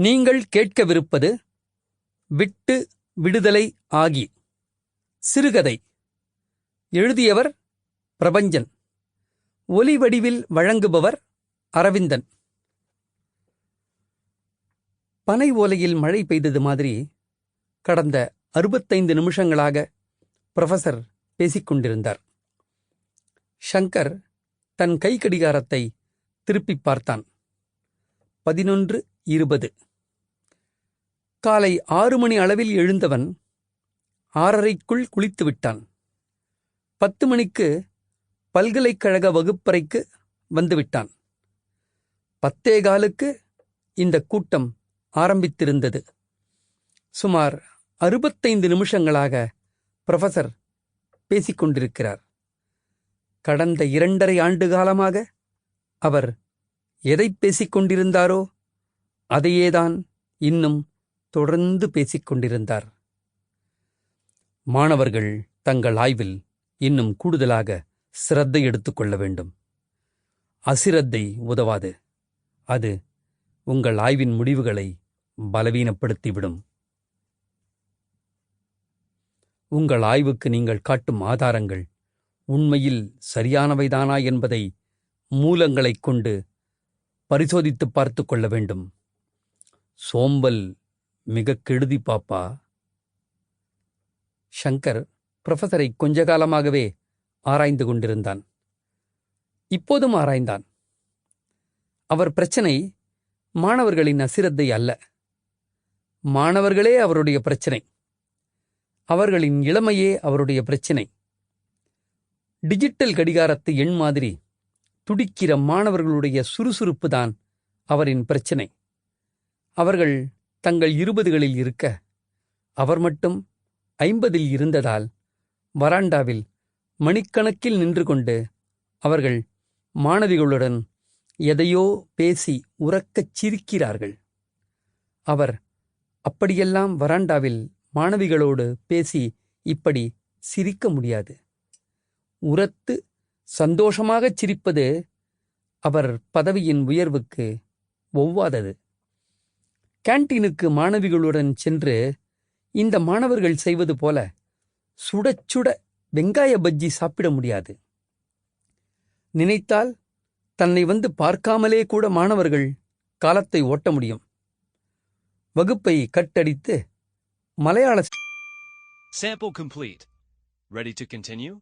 நீங்கள் கேட்கவிருப்பது விட்டு விடுதலை ஆகி. சிறுகதை. எழுதியவர் பிரபஞ்சன். ஒலி வடிவில் வழங்குபவர் அரவிந்தன். பனை ஓலையில் மழை பெய்தது மாதிரி கடந்த அறுபத்தைந்து நிமிஷங்களாக புரொஃபசர் பேசிக் கொண்டிருந்தார். ஷங்கர் தன் கை கடிகாரத்தை திருப்பிப் பார்த்தான். பதினொன்று இருபது. காலை ஆறு மணி அளவில் எழுந்தவன் ஆறரைக்குள் குளித்து விட்டான் பத்து மணிக்கு பல்கலைக்கழக வகுப்பறைக்கு வந்துவிட்டான். பத்தே காலுக்கு இந்த கூட்டம் ஆரம்பித்திருந்தது. சுமார் அறுபத்தைந்து நிமிஷங்களாக புரொஃபசர் பேசிக்கொண்டிருக்கிறார். கடந்த இரண்டரை ஆண்டு காலமாக அவர் எதைப் பேசிக்கொண்டிருந்தாரோ அதையேதான் இன்னும் தொடர்ந்து பேசிக் கொண்டிருந்தார் மாணவர்கள் தங்கள் ஆய்வில் இன்னும் கூடுதலாக சிரத்தை எடுத்துக்கொள்ள வேண்டும். அசிரத்தை உதவாது. அது உங்கள் ஆய்வின் முடிவுகளை பலவீனப்படுத்திவிடும். உங்கள் ஆய்வுக்கு நீங்கள் காட்டும் ஆதாரங்கள் உண்மையில் சரியானவைதானா என்பதை மூலங்களைக் கொண்டு பரிசோதித்துப் பார்த்து கொள்ள வேண்டும். சோம்பல் மிகக் கெடுதி பாப்பா. ஷங்கர் புரொஃபசரை கொஞ்ச காலமாகவே ஆராய்ந்து கொண்டிருந்தான். இப்போதும் ஆராய்ந்தான். அவர் பிரச்சனை மாணவர்களின் அசிரத்தை அல்ல. மாணவர்களே அவருடைய பிரச்சனை. அவர்களின் இளமையே அவருடைய பிரச்சனை. டிஜிட்டல் கடிகாரத்து எண் மாதிரி துடிக்கிற மாணவர்களுடைய சுறுசுறுப்பு தான் அவரின் பிரச்சினை. அவர்கள் தங்கள் இருபதுகளில் இருக்க அவர் மட்டும் ஐம்பதில் இருந்ததால் வராண்டாவில் மணிக்கணக்கில் நின்று கொண்டு அவர்கள் மாணவிகளுடன் எதையோ பேசி உறக்கச் சிரிக்கிறார்கள். அவர் அப்படியெல்லாம் வராண்டாவில் மாணவிகளோடு பேசி இப்படி சிரிக்க முடியாது. உரத்து சந்தோஷமாகச் சிரிப்பது அவர் பதவியின் உயர்வுக்கு ஒவ்வாதது. கேண்டீனுக்கு மாணவிகளுடன் சென்று இந்த மாணவர்கள் செய்வது போல சுட சுட வெங்காய பஜ்ஜி சாப்பிட முடியாது நினைத்தால் தன்னை வந்து பார்க்காமலே கூட மாணவர்கள் காலத்தை ஓட்ட முடியும் வகுப்பை கட்டடித்து மலையாள Sample complete. Ready to continue?